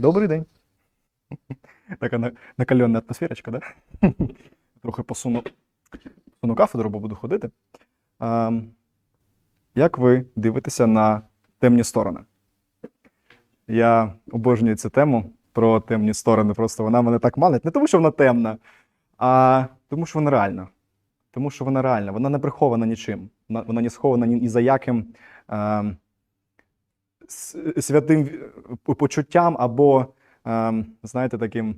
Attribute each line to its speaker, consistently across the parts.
Speaker 1: Добрий день. Така накальонна атмосферочка, да? Трохи посуну, посуну кафедру, бо буду ходити. А, як ви дивитеся на темні сторони? Я обожнюю цю тему про темні сторони. Просто вона мене так манить. Не тому, що вона темна, а тому, що вона реальна. Тому що вона реальна, вона не прихована нічим. Вона, не схована ні, за яким е, святим почуттям або, е, знаєте, таким,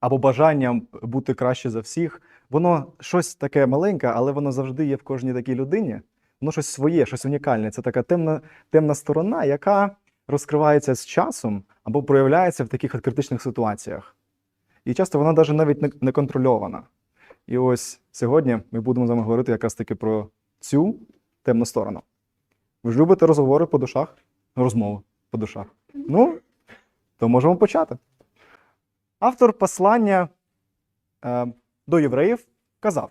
Speaker 1: або бажанням бути краще за всіх. Воно щось таке маленьке, але воно завжди є в кожній такій людині. Воно щось своє, щось унікальне. Це така темна, темна сторона, яка розкривається з часом або проявляється в таких критичних ситуаціях. І часто вона навіть навіть не контрольована. І ось сьогодні ми будемо з вами говорити якраз таки про цю темну сторону. Ви ж любите розговори по душах? Розмови по душах. Ну, то можемо почати. Автор послання е, до євреїв казав: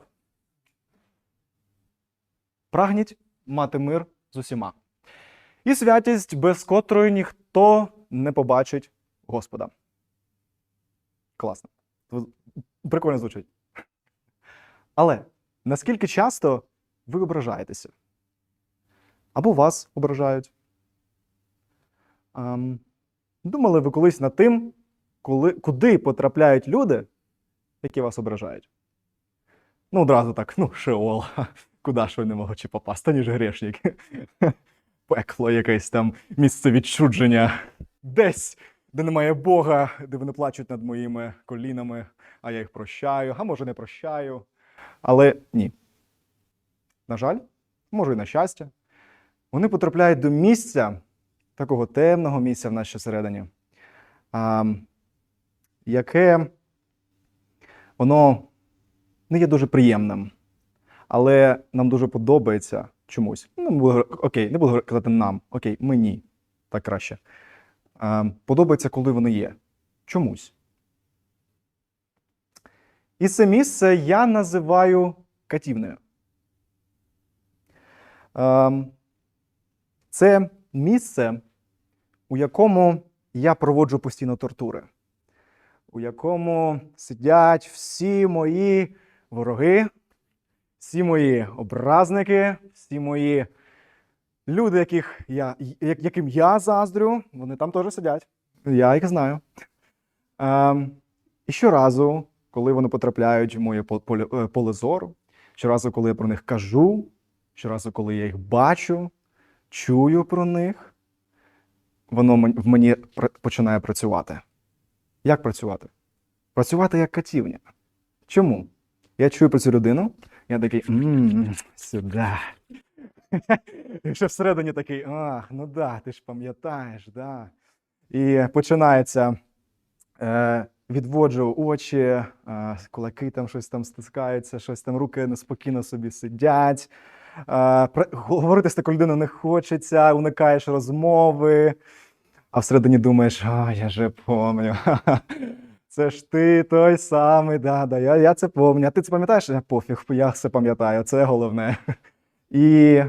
Speaker 1: Прагніть мати мир з усіма. І святість, без котрої ніхто не побачить Господа. Класно. Прикольно звучить. Але наскільки часто ви ображаєтеся? Або вас ображають? Ем, думали ви колись над тим, коли, куди потрапляють люди, які вас ображають? Ну, одразу так, ну, Шеол, куди ж ви не могли попасти, ніж грешники. Пекло якесь там місце відчудження. Десь, де немає Бога, де вони плачуть над моїми колінами, а я їх прощаю, а може не прощаю. Але ні. На жаль, може і на щастя, вони потрапляють до місця, такого темного місця в нашій всередині, а, яке воно не є дуже приємним, але нам дуже подобається чомусь. Ну, буду, окей, не буду казати нам, окей, мені так краще. Подобається, коли воно є. Чомусь. І це місце я називаю катівнею. Ем, Це місце, у якому я проводжу постійно тортури, у якому сидять всі мої вороги, всі мої образники, всі мої люди, яких я, яким я заздрю, вони там теж сидять. Я їх знаю. Ем, і щоразу, коли вони потрапляють в моє е, поле зору, щоразу, коли я про них кажу, щоразу, коли я їх бачу, чую про них, воно в мені починає працювати. Як працювати? Працювати як катівня. Чому? Я чую про цю людину, я такий «М, сюди. І ще всередині такий, ах, ну да, ти ж пам'ятаєш, да. І починається е, відводжу очі, е, кулаки там щось там стискаються, щось там руки неспокійно собі сидять. Говорити з такою людиною не хочеться, уникаєш розмови, а всередині думаєш, а я же помню. Це ж ти той самий, да, да, я, я це пам'ятаю. Ти це пам'ятаєш? Пофіг, я все пам'ятаю, це головне. І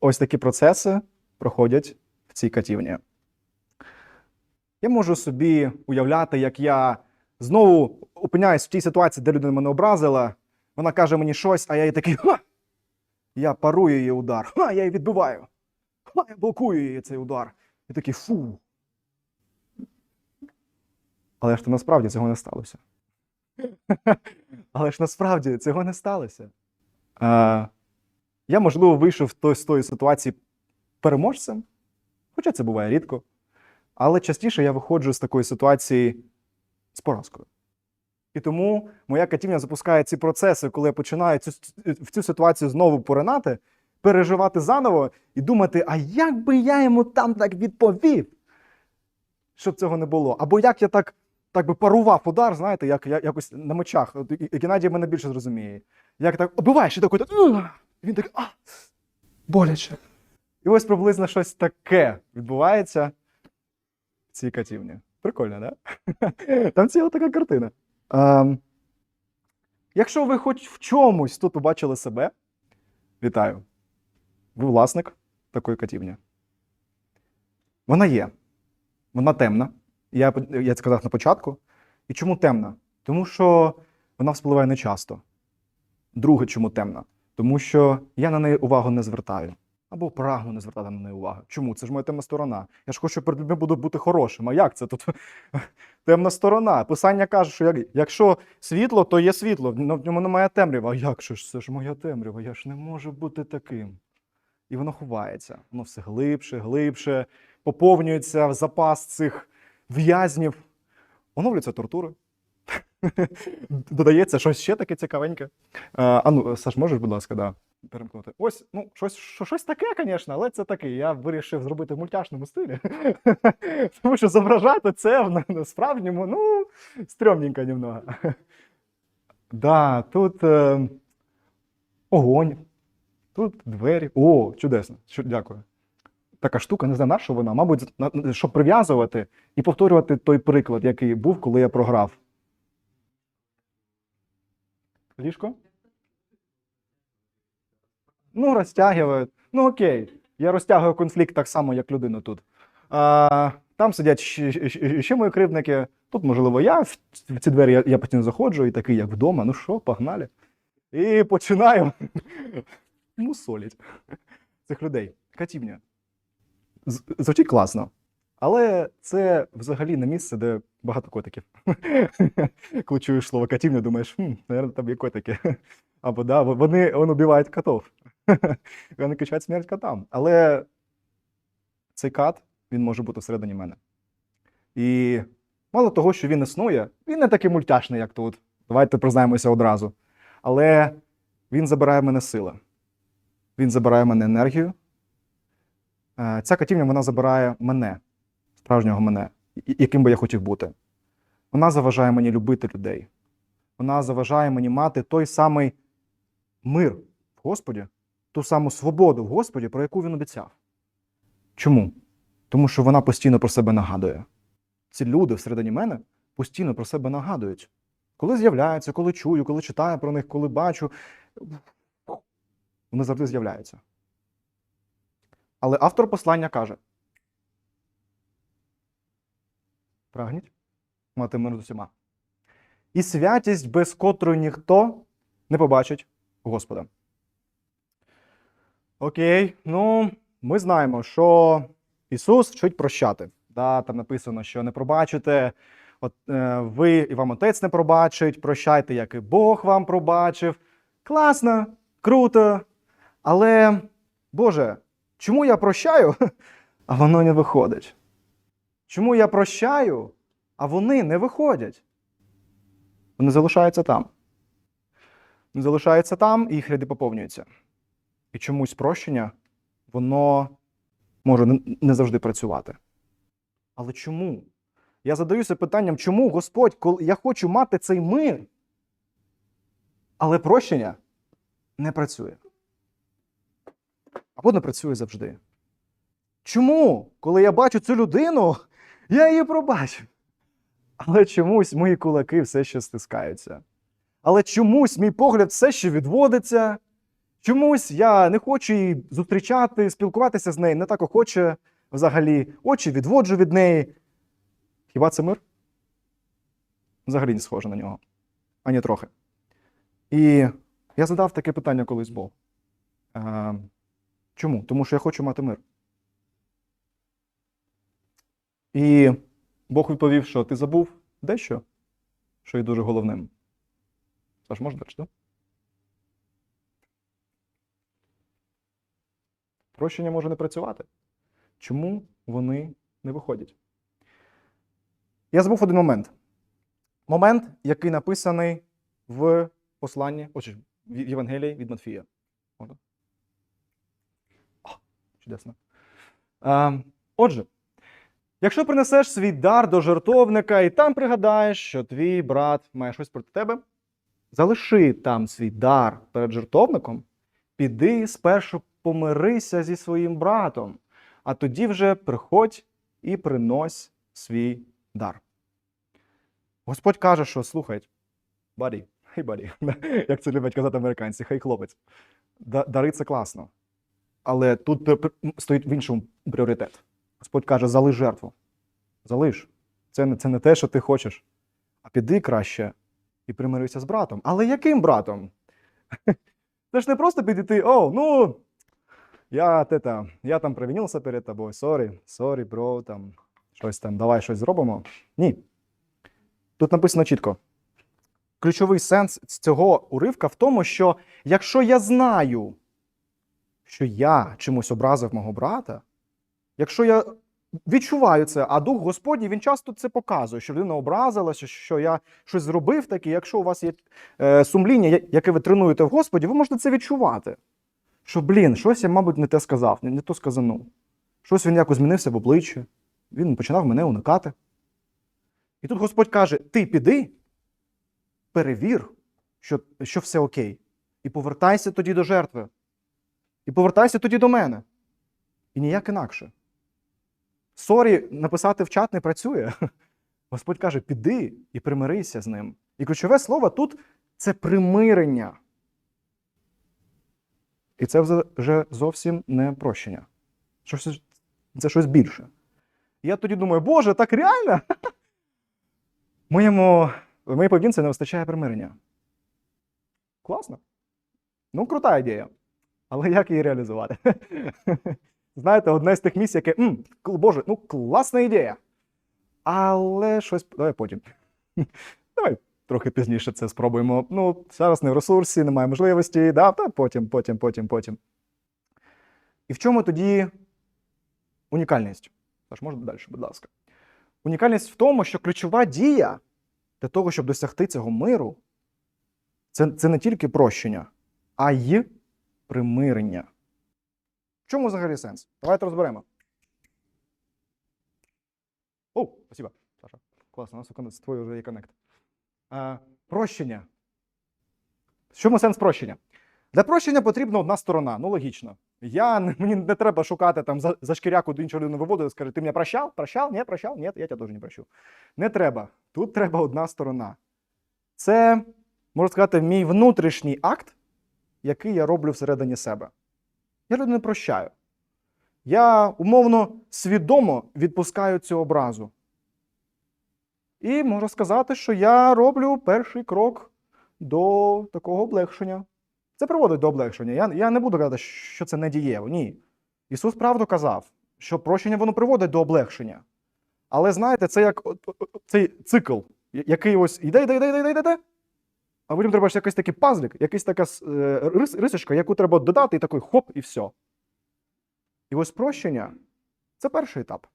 Speaker 1: ось такі процеси проходять в цій катівні. Я можу собі уявляти, як я знову опиняюсь в тій ситуації, де людина мене образила. Вона каже мені щось, а я їй такий ха! Я парую її удар. Ха, я її відбиваю. Ха, я блокую її цей удар. І такий фу. Але ж то насправді цього не сталося. Але ж насправді цього не сталося. А, я, можливо, вийшов той- з тої ситуації переможцем, хоча це буває рідко. Але частіше я виходжу з такої ситуації з поразкою. І тому моя катівня запускає ці процеси, коли я починаю цю, в цю ситуацію знову поринати, переживати заново і думати, а як би я йому там так відповів, щоб цього не було. Або як я так, так би парував удар, знаєте, як я якось на мечах. Геннадій мене більше зрозуміє. Як так оббиваєш і такий, він такий, а, боляче. І ось приблизно щось таке відбувається в цій катівні. Прикольно, да? Там ціла така картина. Ем, якщо ви хоч в чомусь тут побачили себе, вітаю. Ви власник такої катівні. Вона є. Вона темна, Я, я це сказав на початку. І чому темна? Тому що вона вспливає не часто. Друге, чому темна? Тому що я на неї увагу не звертаю. Або прагну не звертати на неї увагу. Чому? Це ж моя темна сторона. Я ж хочу перед людьми буду бути хорошим. А як це тут? Темна сторона. Писання каже, що як, якщо світло, то є світло, в в ньому немає темрява. А як же ж це ж моя темрява? Я ж не можу бути таким. І воно ховається. Воно все глибше, глибше, поповнюється в запас цих в'язнів. Оновлюються тортури. Додається щось ще таке цікавеньке. А, а ну, Саш, можеш, будь ласка, да, перемкнути. Ось, ну, щось, що- щось таке, звісно, але це таке. Я вирішив зробити в мультяшному стилі. Тому що зображати це на- справжньому, ну, стрьомненько немного. Да, тут е, огонь, тут двері. О, чудесно. Чу- Дякую. Така штука, не знаю, на що вона. Мабуть, щоб прив'язувати і повторювати той приклад, який був, коли я програв. Ліжко? Ну, розтягують. Ну, окей. Я розтягую конфлікт так само, як людина тут. А, там сидять ще, мої кривдники. Тут, можливо, я в ці двері я, я постійно заходжу і такий, як вдома. Ну що, погнали. І починаю мусолять цих людей. Катівня. Звучить класно. Але це взагалі не місце, де багато котиків. Коли чуєш слово катівня, думаєш, хм, мабуть, там є котики. Або да, вони, вони убивають котов. Вони кричать смерть котам. Але цей кат, він може бути всередині мене. І мало того, що він існує, він не такий мультяшний, як тут. Давайте признаємося одразу. Але він забирає в мене сили. Він забирає в мене енергію. Е, Ця катівня вона забирає мене, справжнього мене, яким би я хотів бути. Вона заважає мені любити людей. Вона заважає мені мати той самий мир в Господі, ту саму свободу в Господі, про яку він обіцяв. Чому? Тому що вона постійно про себе нагадує. Ці люди всередині мене постійно про себе нагадують. Коли з'являються, коли чую, коли читаю про них, коли бачу, вони завжди з'являються. Але автор послання каже: прагніть мати мир з усіма. І святість, без котрої ніхто не побачить Господа. Окей, ну, ми знаємо, що Ісус вчить прощати. Да, там написано, що не пробачите, от, е, ви і вам Отець не пробачить, прощайте, як і Бог вам пробачив. Класно, круто. Але, Боже, чому я прощаю, а воно не виходить? Чому я прощаю, а вони не виходять? Вони залишаються там. Вони залишаються там, і їх ряди поповнюються. І чомусь прощення, воно може не- завжди працювати. Але чому? Я задаюся питанням, чому Господь, коли я хочу мати цей мир, але прощення не працює. Або не працює завжди. Чому, коли я бачу цю людину, я її пробачив? Але чомусь мої кулаки все ще стискаються. Але чомусь мій погляд все ще відводиться. Чомусь я не хочу її зустрічати, спілкуватися з нею, не так охоче взагалі. Очі відводжу від неї. Хіба це мир? Взагалі не схоже на нього. Ані трохи. І я задав таке питання колись Богу. Е, чому? Тому що я хочу мати мир. І Бог відповів, що ти забув дещо, що є дуже головним. Саш, можна далі, так? Прощення може не працювати. Чому вони не виходять? Я забув один момент. Момент, який написаний в посланні, отже, в Євангелії від Матфія. О, чудесно. Отже, якщо принесеш свій дар до жертовника і там пригадаєш, що твій брат має щось проти тебе, залиши там свій дар перед жертовником, піди спершу помирися зі своїм братом, а тоді вже приходь і принось свій дар. Господь каже, що слухай, баді, хей баді, як це люблять казати американці, хей хлопець. Да- Дари це класно. Але тут стоїть в іншому пріоритет. Господь каже: залиш жертву. Залиш. це, не- це не те, що ти хочеш. А піди краще і примирися з братом. Але яким братом? Це ж не просто підійти, о, ну, я, там, я там провинився перед тобою, сорі, сорі, бро, там, щось там, давай щось зробимо. Ні. Тут написано чітко. Ключовий сенс цього уривка в тому, що якщо я знаю, що я чимось образив мого брата, якщо я відчуваю це, а Дух Господній він часто це показує, що людина образилася, що я щось зробив таке. Якщо у вас є е, сумління, яке ви тренуєте в Господі, ви можете це відчувати. Що, блін, щось я, мабуть, не те сказав, не, не то сказанув. Щось він якось змінився в обличчі, він починав мене уникати. І тут Господь каже: ти піди, перевір, що, що все окей, і повертайся тоді до жертви. І повертайся тоді до мене. І ніяк інакше. Сорі, написати в чат не працює. Господь каже: піди і примирися з ним. І ключове слово тут це примирення. І це вже- зовсім не прощення. Це щось більше. Я тоді думаю, Боже, так реально? Моєму, в моїй поведінці не вистачає примирення. Класно. Ну, крута ідея. Але як її реалізувати? Знаєте, одне з тих місць, яке, «М, Боже, ну класна ідея. Але щось. Давай потім. Давай трохи пізніше це спробуємо. Ну, зараз не в ресурсі, немає можливості, да, та потім, потім, потім, потім. І в чому тоді унікальність? Тож можна далі, будь ласка. Унікальність в тому, що ключова дія для того, щоб досягти цього миру, це, це не тільки прощення, а й примирення. В чому взагалі сенс? Давайте розберемо. О, спасибо, Саша. Класно, у нас у кон- вже є коннект. А, прощення. В чому сенс прощення? Для прощення потрібна одна сторона. Ну, логічно. Я, мені не треба шукати там за, за шкіряку до іншої людини виводу і скаже, ти мене прощав? Прощав? Ні, прощав? Ні, я тебе теж не прощу. Не треба. Тут треба одна сторона. Це, можна сказати, мій внутрішній акт, який я роблю всередині себе. Я людину прощаю. Я умовно свідомо відпускаю цю образу. І можу сказати, що я роблю перший крок до такого облегшення. Це приводить до облегшення. Я, я не буду казати, що це не дієво. Ні. Ісус правду казав, що прощення воно приводить до облегшення. Але знаєте, це як цей цикл, який ось йде, йде, йде, йде, йде, йде, а потім треба ж якийсь такий пазлик, якась така е, рис, рисочка, яку треба додати, і такий хоп, і все. І ось прощення це перший етап.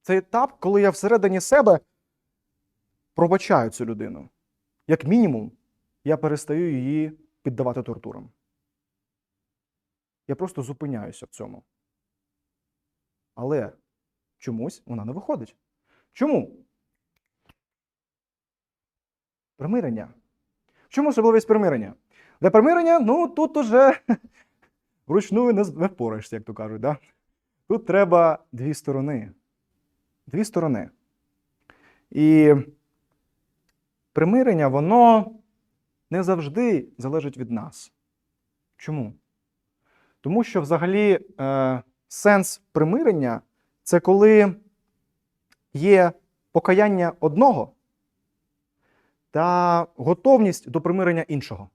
Speaker 1: Це етап, коли я всередині себе пробачаю цю людину. Як мінімум, я перестаю її піддавати тортурам. Я просто зупиняюся в цьому. Але чомусь вона не виходить. Чому? Примирення. Чому особливість примирення? Для примирення, ну тут уже вручну не впораєшся, як то кажуть. Да? Тут треба дві сторони. Дві сторони. І примирення, воно не завжди залежить від нас. Чому? Тому що взагалі е, сенс примирення це коли є покаяння одного та готовність до примирення іншого.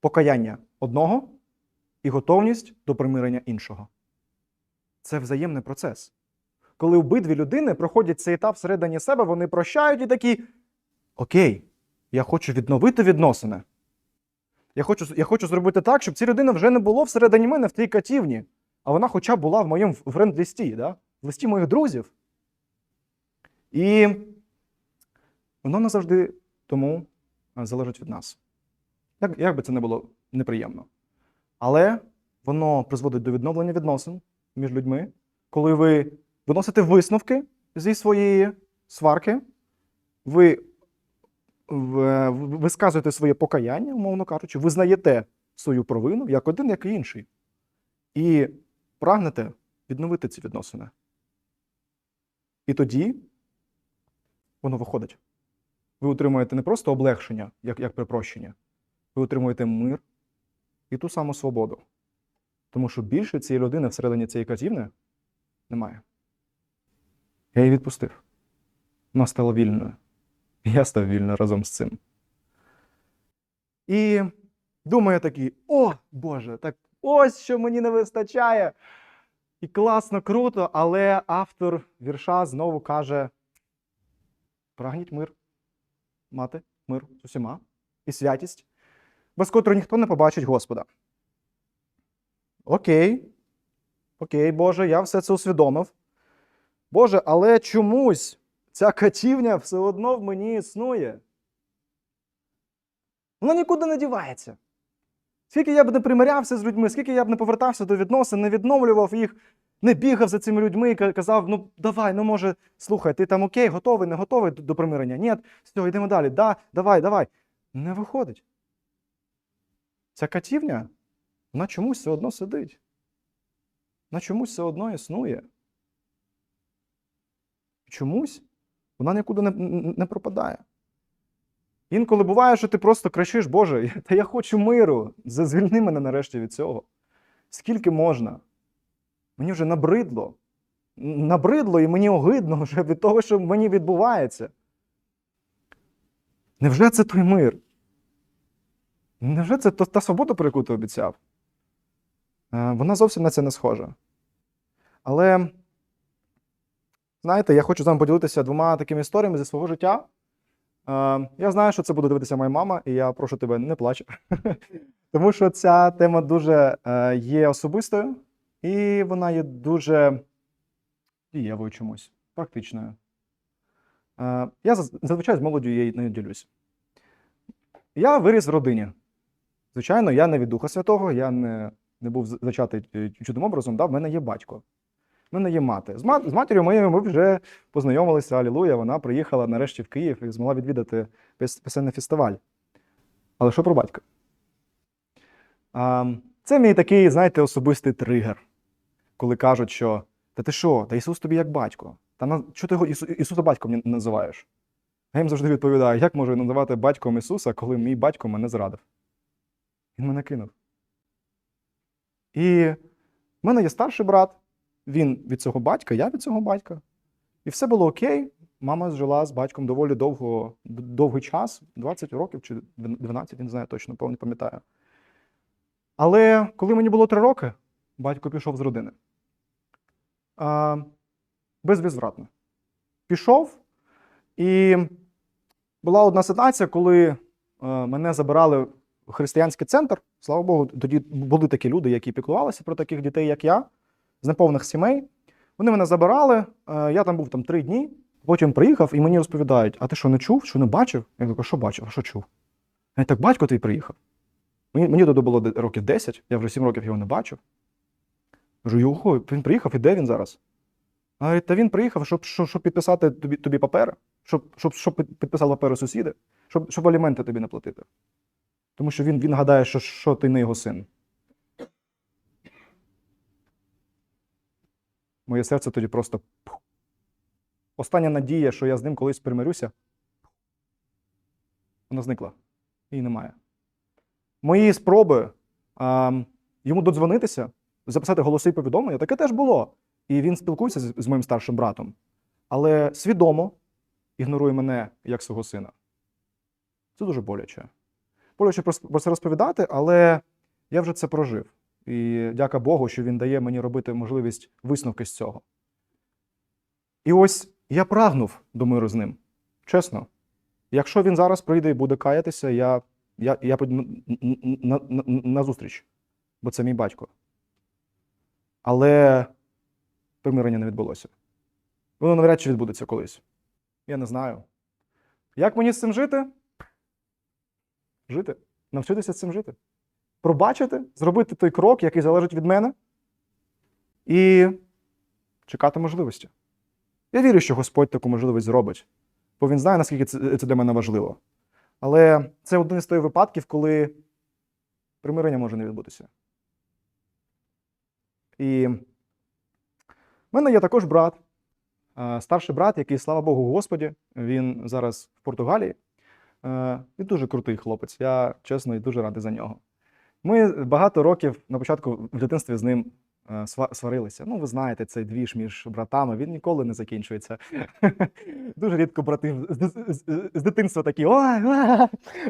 Speaker 1: Покаяння одного і готовність до примирення іншого. Це взаємний процес. Коли обидві людини проходять цей етап всередині себе, вони прощають і такі: Окей, я хочу відновити відносини. Я хочу, я хочу зробити так, щоб ці людини вже не було всередині мене в тій катівні, а вона хоча б була в моєму френд-листі, да? в листі моїх друзів. І воно не завжди тому залежить від нас. Як, як би це не було неприємно. Але воно призводить до відновлення відносин між людьми, коли ви виносите висновки зі своєї сварки, ви висказуєте своє покаяння, умовно кажучи, визнаєте свою провину як один, як і інший. І прагнете відновити ці відносини. І тоді воно виходить. Ви отримуєте не просто облегшення, як, як при прощенні, ви отримуєте мир і ту саму свободу. Тому що більше цієї людини всередині цієї казівни немає. Я її відпустив. Вона стала вільною. Я став вільною разом з цим. І думаю такий: о, Боже, так ось що мені не вистачає. І класно, круто, але автор вірша знову каже: прагніть мир, мати мир з усіма і святість, без котрої ніхто не побачить Господа. Окей, окей, Боже, я все це усвідомив. Боже, але чомусь ця катівня все одно в мені існує. Вона нікуди не дівається. Скільки я б не примирявся з людьми, скільки я б не повертався до відносин, не відновлював їх, не бігав за цими людьми і казав: ну давай, ну може, слухай, ти там окей, готовий, не готовий до примирення? Ні, все, йдемо далі. Да, давай, давай. Не виходить. Ця катівня, вона чомусь все одно сидить. Вона чомусь все одно існує. Чомусь вона нікуди не, не, пропадає. Інколи буває, що ти просто кричиш, Боже, та я хочу миру. З- Звільни мене нарешті від цього. Скільки можна? Мені вже набридло. Набридло і мені огидно вже від того, що мені відбувається. Невже це той мир? Невже це та, та свобода, про яку ти обіцяв? Е, Вона зовсім на це не схожа. Але, знаєте, я хочу з вами поділитися двома такими історіями зі свого життя. Е, Я знаю, що це буде дивитися моя мама, і я прошу тебе, не плач. Тому що ця тема дуже е, є особистою, і вона є дуже дієвою чомусь, практичною. Е, Я зазвичай з молоддю її не ділюсь. Я виріс в родині. Звичайно, я не від Духа Святого, я не, не був зачатий е, образом. Да? В мене є батько. Мене є мати. З, мат, з матір'ю моєю ми вже познайомилися, алілуя. Вона приїхала нарешті в Київ і змогла відвідати піс- пісенний фестиваль. Але що про батька? А, це мій такий, знаєте, особистий тригер, коли кажуть, що та ти що, та Ісус тобі як батько. Та на, чого ти його Ісу, Ісуса батьком називаєш? Я їм завжди відповідаю, як можу називати батьком Ісуса, коли мій батько мене зрадив? Він мене кинув. І в мене є старший брат, він від цього батька, я від цього батька. І все було окей. Мама жила з батьком доволі довго, довгий час, 20 років чи 12, я не знаю точно, не пам'ятаю. Але коли мені було 3 роки, батько пішов з родини. А, безвізвратно. Пішов, і була одна ситуація, коли е, мене забирали в християнський центр. Слава Богу, тоді були такі люди, які піклувалися про таких дітей, як я, з неповних сімей. Вони мене забирали, е, я там був там три дні, потім приїхав і мені розповідають: а ти що не чув, що не бачив? Я кажу, що бачив, а що чув? Я так батько твій приїхав. Мені, мені тоді було років 10, я вже 7 років його не бачив. Кажу, його, він приїхав, і де він зараз? А говорить, та він приїхав, щоб, щоб, щоб підписати тобі, тобі папери, щоб, щоб, щоб під- підписали папери сусіди, щоб, щоб аліменти тобі не платити. Тому що він, він гадає, що, що ти не його син. Моє серце тоді просто. Остання надія, що я з ним колись примирюся, вона зникла. Її немає. Мої спроби а, йому додзвонитися, записати голоси і повідомлення, таке теж було. І він спілкується з, з моїм старшим братом, але свідомо ігнорує мене як свого сина. Це дуже боляче. Боляче про, це розповідати, але я вже це прожив. І дяка Богу, що він дає мені робити можливість висновки з цього. І ось я прагнув до миру з ним. Чесно. Якщо він зараз прийде і буде каятися, я, я, я піду на, на, на зустріч, бо це мій батько. Але примирення не відбулося. Воно навряд чи відбудеться колись. Я не знаю. Як мені з цим жити? Жити. Навчитися з цим жити. Пробачити, зробити той крок, який залежить від мене, і чекати можливості. Я вірю, що Господь таку можливість зробить, бо Він знає, наскільки це, для мене важливо. Але це один із тих випадків, коли примирення може не відбутися. І в мене є також брат, старший брат, який, слава Богу, Господі, він зараз в Португалії. Він дуже крутий хлопець. Я чесно і дуже радий за нього. Ми багато років на початку в дитинстві з ним е, сварилися. Ну, ви знаєте, цей двіж між братами, він ніколи не закінчується. Дуже рідко брати з, дитинства такі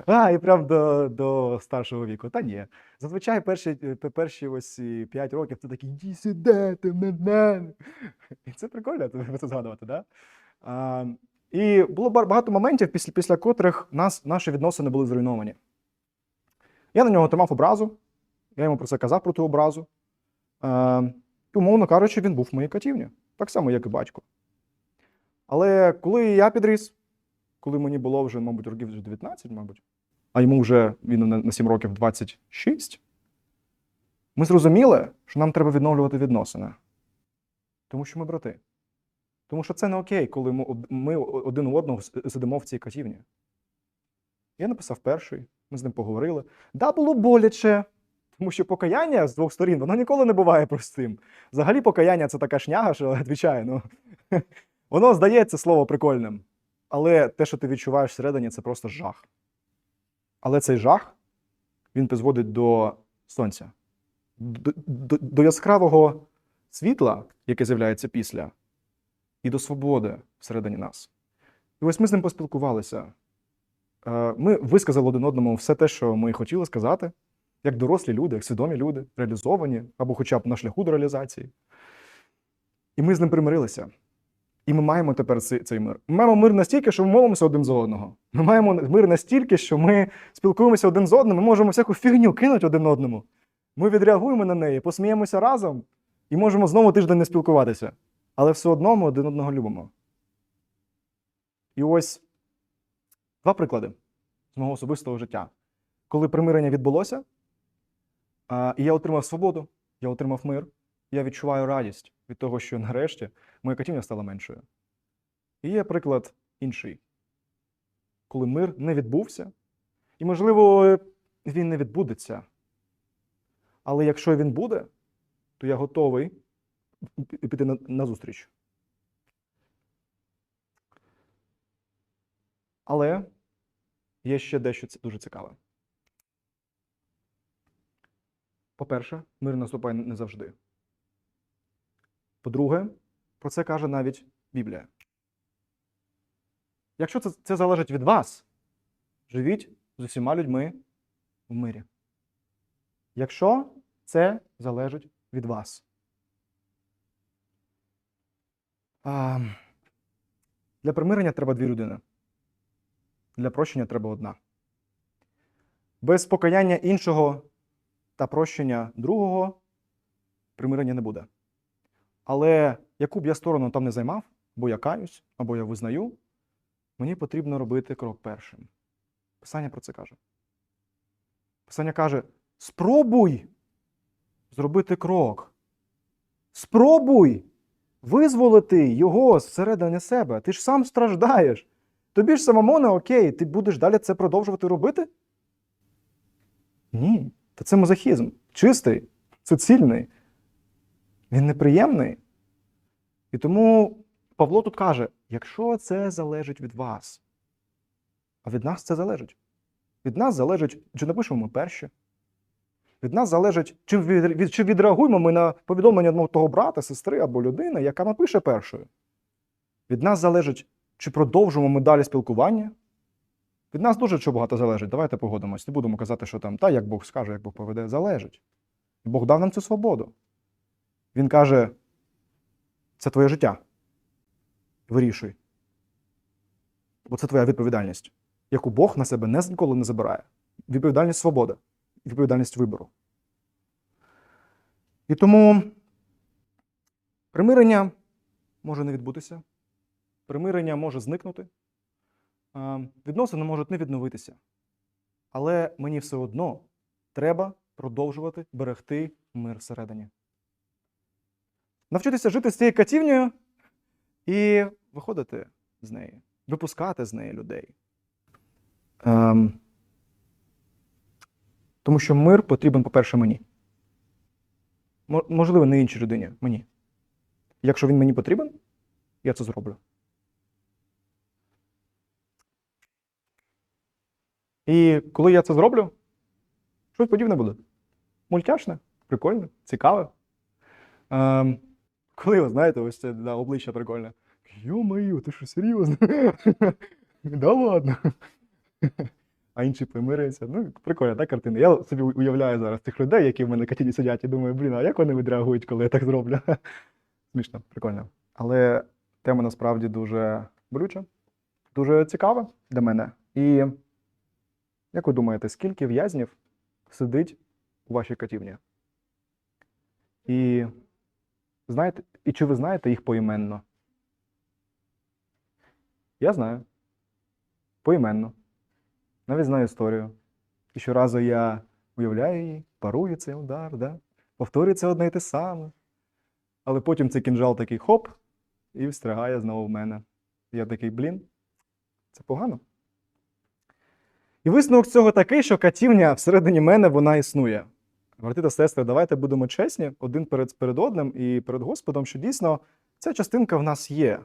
Speaker 1: а, і прям до, до старшого віку. Та ні. Зазвичай перші, перші ось і 5 років ти такий, іди сюди, ти мене. І це прикольно це згадувати, да? А, і було багато моментів, після, після котрих нас, наші відносини були зруйновані. Я на нього тримав образу, я йому про це казав про ту образу. Е, умовно кажучи, він був в моїй катівні, так само, як і батько. Але коли я підріс, коли мені було вже, мабуть, років 19, мабуть, а йому вже він на 7 років 26, ми зрозуміли, що нам треба відновлювати відносини. Тому що ми брати. Тому що це не окей, коли ми, один у одного сидимо в цій катівні. Я написав перший, ми з ним поговорили. Да, було боляче, тому що покаяння з двох сторін, воно ніколи не буває простим. Взагалі, покаяння це така шняга, що ну, воно здається слово прикольним. Але те, що ти відчуваєш всередині, це просто жах. Але цей жах він призводить до сонця, до, до, до яскравого світла, яке з'являється після, і до свободи всередині нас. І ось ми з ним поспілкувалися. Е, Ми висказали один одному все те, що ми хотіли сказати, як дорослі люди, як свідомі люди, реалізовані або хоча б на шляху до реалізації. І ми з ним примирилися. І ми маємо тепер цей, мир. Ми маємо мир настільки, що ми молимося один за одного. Ми маємо мир настільки, що ми спілкуємося один з одним, ми можемо всяку фігню кинути один одному. Ми відреагуємо на неї, посміємося разом і можемо знову тиждень не спілкуватися. Але все одно ми один одного любимо. І ось два приклади з мого особистого життя. Коли примирення відбулося, і я отримав свободу, я отримав мир, я відчуваю радість від того, що нарешті моя катівня стала меншою. І є приклад інший, коли мир не відбувся, і, можливо, він не відбудеться. Але якщо він буде, то я готовий піти на, зустріч. Але є ще дещо дуже цікаве. По-перше, мир наступає не завжди. По-друге, про це каже навіть Біблія. Якщо це, це залежить від вас, живіть з усіма людьми в мирі. Якщо це залежить від вас. А, для примирення треба дві людини. Для прощення треба одна. Без покаяння іншого та прощення другого примирення не буде. Але яку б я сторону там не займав, бо я каюсь, або я визнаю, мені потрібно робити крок першим. Писання про це каже. Писання каже: спробуй зробити крок. Спробуй визволити його зсередини себе. Ти ж сам страждаєш. Тобі ж самому не окей, ти будеш далі це продовжувати робити? Ні. Та це мазохізм. Чистий, суцільний. Він неприємний. І тому Павло тут каже: якщо це залежить від вас, а від нас це залежить. Від нас залежить, чи напишемо ми перші. Від нас залежить, чи, від, чи відреагуємо ми на повідомлення того брата, сестри або людини, яка напише першою. Від нас залежить, чи продовжимо ми далі спілкування. Від нас дуже чого багато залежить. Давайте погодимось. Не будемо казати, що там, та як Бог скаже, як Бог поведе, залежить. Бог дав нам цю свободу. Він каже: це твоє життя. Вирішуй. Бо це твоя відповідальність, яку Бог на себе ніколи не забирає. Відповідальність свободи, відповідальність вибору. І тому примирення може не відбутися, примирення може зникнути, відносини можуть не відновитися. Але мені все одно треба продовжувати берегти мир всередині. Навчитися жити з цією катівнею і виходити з неї, випускати з неї людей. Ем, тому що мир потрібен, по-перше, мені. Можливо, не іншій людині, мені. Якщо він мені потрібен, я це зроблю. І коли я це зроблю, щось подібне буде. Мультяшне, прикольне, цікаве. Ем, коли ви знаєте, ось це да, обличчя прикольне. Йо-моє, ти що серйозно? да ладно. А інші примирюються. Ну, прикольна та картина. Я собі уявляю зараз цих людей, які в мене катіні сидять, і думаю, блін, а як вони відреагують, коли я так зроблю? Смішно, прикольно. Але тема насправді дуже болюча, дуже цікава для мене. І як ви думаєте, скільки в'язнів сидить у вашій катівні? І знаєте, і чи ви знаєте їх поіменно? Я знаю. Поіменно. Навіть знаю історію. І щоразу я уявляю її, парую цей удар, да? повторюється одне і те саме. Але потім цей кінжал такий хоп, і встрягає знову в мене. Я такий, блін, це погано. І висновок цього такий, що катівня всередині мене вона існує. Брати та сестри, давайте будемо чесні один перед, перед одним і перед Господом, що дійсно ця частинка в нас є.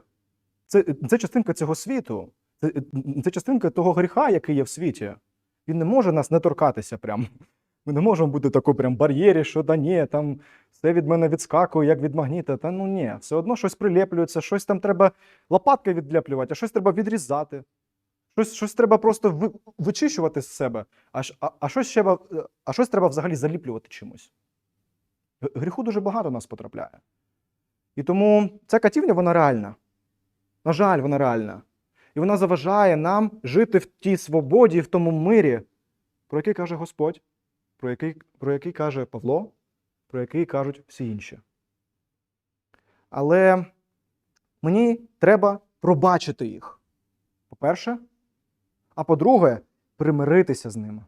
Speaker 1: Це, це частинка цього світу. Це, це частинка того гріха, який є в світі. Він не може нас не торкатися прям. Ми не можемо бути такою прям бар'єрі, що да ні, там все від мене відскакує, як від магніта. Та ну ні, все одно щось прилеплюється, щось там треба лопаткою відлеплювати, а щось треба відрізати. Щось, щось треба просто ви, вичищувати з себе, а, а, а, щось ще, а щось треба взагалі заліплювати чимось. Гріху дуже багато нас потрапляє. І тому ця катівня, вона реальна. На жаль, вона реальна. І вона заважає нам жити в тій свободі, в тому мирі, про який каже Господь, про який, про який каже Павло, про який кажуть всі інші. Але мені треба пробачити їх. По-перше, а по-друге, примиритися з ними.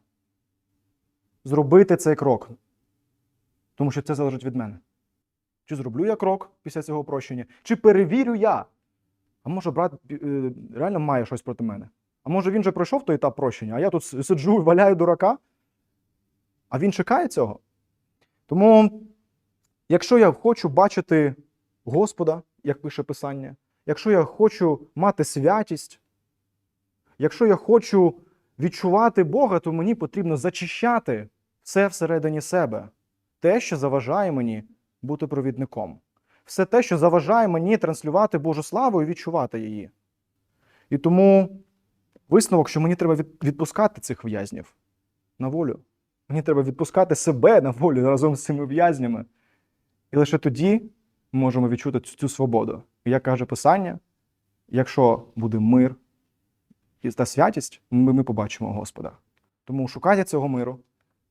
Speaker 1: Зробити цей крок. Тому що це залежить від мене. Чи зроблю я крок після цього прощення, чи перевірю я. А може, брат е, реально має щось проти мене? А може він же пройшов той етап прощення, а я тут сиджу і валяю дурака? А він чекає цього. Тому, якщо я хочу бачити Господа, як пише Писання, якщо я хочу мати святість, якщо я хочу відчувати Бога, то мені потрібно зачищати все всередині себе, те, що заважає мені бути провідником все те, що заважає мені транслювати Божу славу і відчувати її. І тому висновок, що мені треба відпускати цих в'язнів на волю. Мені треба відпускати себе на волю разом з цими в'язнями. І лише тоді ми можемо відчути цю, свободу. І як каже Писання, якщо буде мир та святість, ми, ми побачимо Господа. Тому шукайте цього миру,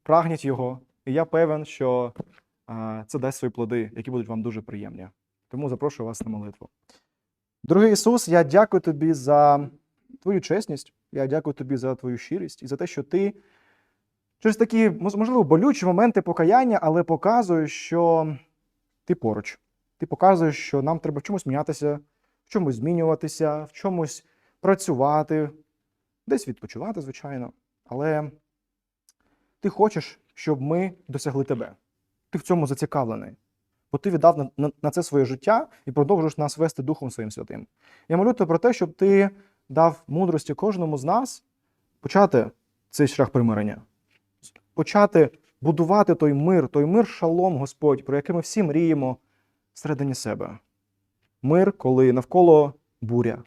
Speaker 1: прагніть його, і я певен, що а, це дасть свої плоди, які будуть вам дуже приємні. Тому запрошую вас на молитву. Дорогий Ісус, я дякую тобі за твою чесність, я дякую тобі за твою щирість і за те, що ти через такі, можливо, болючі моменти покаяння, але показуєш, що ти поруч. Ти показуєш, що нам треба в чомусь мінятися, в чомусь змінюватися, в чомусь працювати, десь відпочивати, звичайно. Але ти хочеш, щоб ми досягли тебе. Ти в цьому зацікавлений. Бо ти віддав на, на, на це своє життя і продовжуєш нас вести Духом Своїм Святим. Я молю тебе про те, щоб ти дав мудрості кожному з нас почати цей шлях примирення, почати будувати той мир, той мир шалом, Господь, про який ми всі мріємо всередині себе. Мир, коли навколо буря,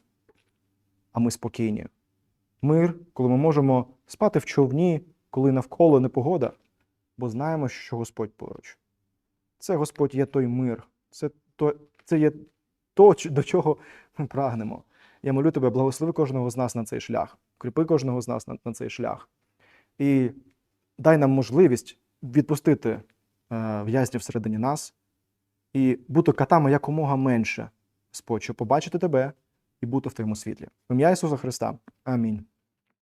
Speaker 1: а ми спокійні. Мир, коли ми можемо спати в човні, коли навколо непогода, бо знаємо, що Господь поруч. Це Господь є той мир, це, то, це є то, до чого ми прагнемо. Я молю тебе, благослови кожного з нас на цей шлях, кріпи кожного з нас на, на цей шлях. І дай нам можливість відпустити е, в'язнів всередині нас і бути катами якомога менше, Господь, щоб побачити тебе і бути в твоєму світлі. Ім'я Ісуса Христа. Амінь.